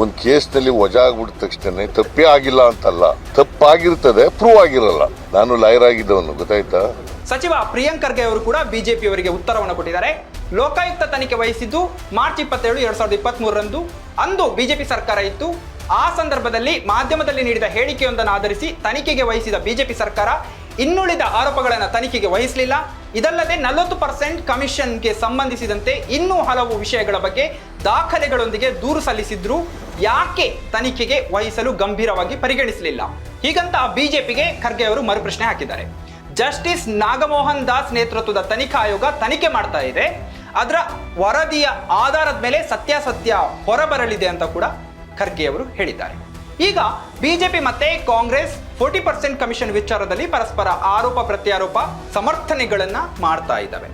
ಒಂದು ಕೇಸ್ನಲ್ಲಿ ವಜಾ ಆಗ್ಬಿಟ್ಟ ತಕ್ಷಣ ತಪ್ಪೇ ಆಗಿಲ್ಲ ಅಂತಲ್ಲ. ತಪ್ಪಾಗಿರ್ತದೆ, ಪ್ರೂವ್ ಆಗಿರಲ್ಲ. ನಾನು ಲಾಯರ್ ಆಗಿದ್ದವನು, ಗೊತ್ತಾಯ್ತಾ? ಸಚಿವ ಪ್ರಿಯಾಂಕ್ ಖರ್ಗೆ ಅವರು ಕೂಡ ಬಿಜೆಪಿ ಅವರಿಗೆ ಉತ್ತರವನ್ನು ಕೊಟ್ಟಿದ್ದಾರೆ. ಲೋಕಾಯುಕ್ತ ತನಿಖೆ ವಹಿಸಿದ್ದು ಮಾರ್ಚ್ ಇಪ್ಪತ್ತೇಳು, ಎರಡ್ ಸಾವಿರದ ಇಪ್ಪತ್ತ್ ಮೂರರಂದು ಅಂದು ಬಿಜೆಪಿ ಸರ್ಕಾರ ಇತ್ತು. ಆ ಸಂದರ್ಭದಲ್ಲಿ ಮಾಧ್ಯಮದಲ್ಲಿ ನೀಡಿದ ಹೇಳಿಕೆಯೊಂದನ್ನು ಆಧರಿಸಿ ತನಿಖೆಗೆ ವಹಿಸಿದ ಬಿಜೆಪಿ ಸರ್ಕಾರ ಇನ್ನುಳಿದ ಆರೋಪಗಳನ್ನು ತನಿಖೆಗೆ ವಹಿಸಲಿಲ್ಲ. ಇದಲ್ಲದೆ ನಲವತ್ತು ಪರ್ಸೆಂಟ್ ಕಮಿಷನ್ಗೆ ಸಂಬಂಧಿಸಿದಂತೆ ಇನ್ನೂ ಹಲವು ವಿಷಯಗಳ ಬಗ್ಗೆ ದಾಖಲೆಗಳೊಂದಿಗೆ ದೂರು ಸಲ್ಲಿಸಿದ್ರು ಯಾಕೆ ತನಿಖೆಗೆ ವಹಿಸಲು ಗಂಭೀರವಾಗಿ ಪರಿಗಣಿಸಲಿಲ್ಲ. ಹೀಗಂತ ಬಿಜೆಪಿಗೆ ಖರ್ಗೆ ಅವರು ಮರುಪ್ರಶ್ನೆ ಹಾಕಿದ್ದಾರೆ. ಜಸ್ಟಿಸ್ ನಾಗಮೋಹನ್ ದಾಸ್ ನೇತೃತ್ವದ ತನಿಖಾ ಆಯೋಗ ತನಿಖೆ ಮಾಡ್ತಾ ಇದೆ. ಅದರ ವರದಿಯ ಆಧಾರದ ಮೇಲೆ ಸತ್ಯಾಸತ್ಯ ಹೊರಬರಲಿದೆ ಅಂತ ಕೂಡ ಖರ್ಗೆ ಅವರು ಹೇಳಿದ್ದಾರೆ. ಈಗ ಬಿಜೆಪಿ ಮತ್ತೆ ಕಾಂಗ್ರೆಸ್ ಫೋರ್ಟಿ ಪರ್ಸೆಂಟ್ ಕಮಿಷನ್ ವಿಚಾರದಲ್ಲಿ ಪರಸ್ಪರ ಆರೋಪ ಪ್ರತ್ಯಾರೋಪ ಸಮರ್ಥನೆಗಳನ್ನ ಮಾಡ್ತಾ ಇದ್ದಾವೆ.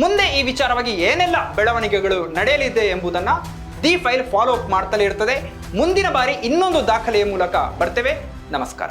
ಮುಂದೆ ಈ ವಿಚಾರವಾಗಿ ಏನೆಲ್ಲ ಬೆಳವಣಿಗೆಗಳು ನಡೆಯಲಿದೆ ಎಂಬುದನ್ನ ದಿ ಫೈಲ್ ಫಾಲೋ ಅಪ್ ಮಾಡ್ತಲೇ ಇರ್ತದೆ. ಮುಂದಿನ ಬಾರಿ ಇನ್ನೊಂದು ದಾಖಲೆಯ ಮೂಲಕ ಬರ್ತೇವೆ. ನಮಸ್ಕಾರ.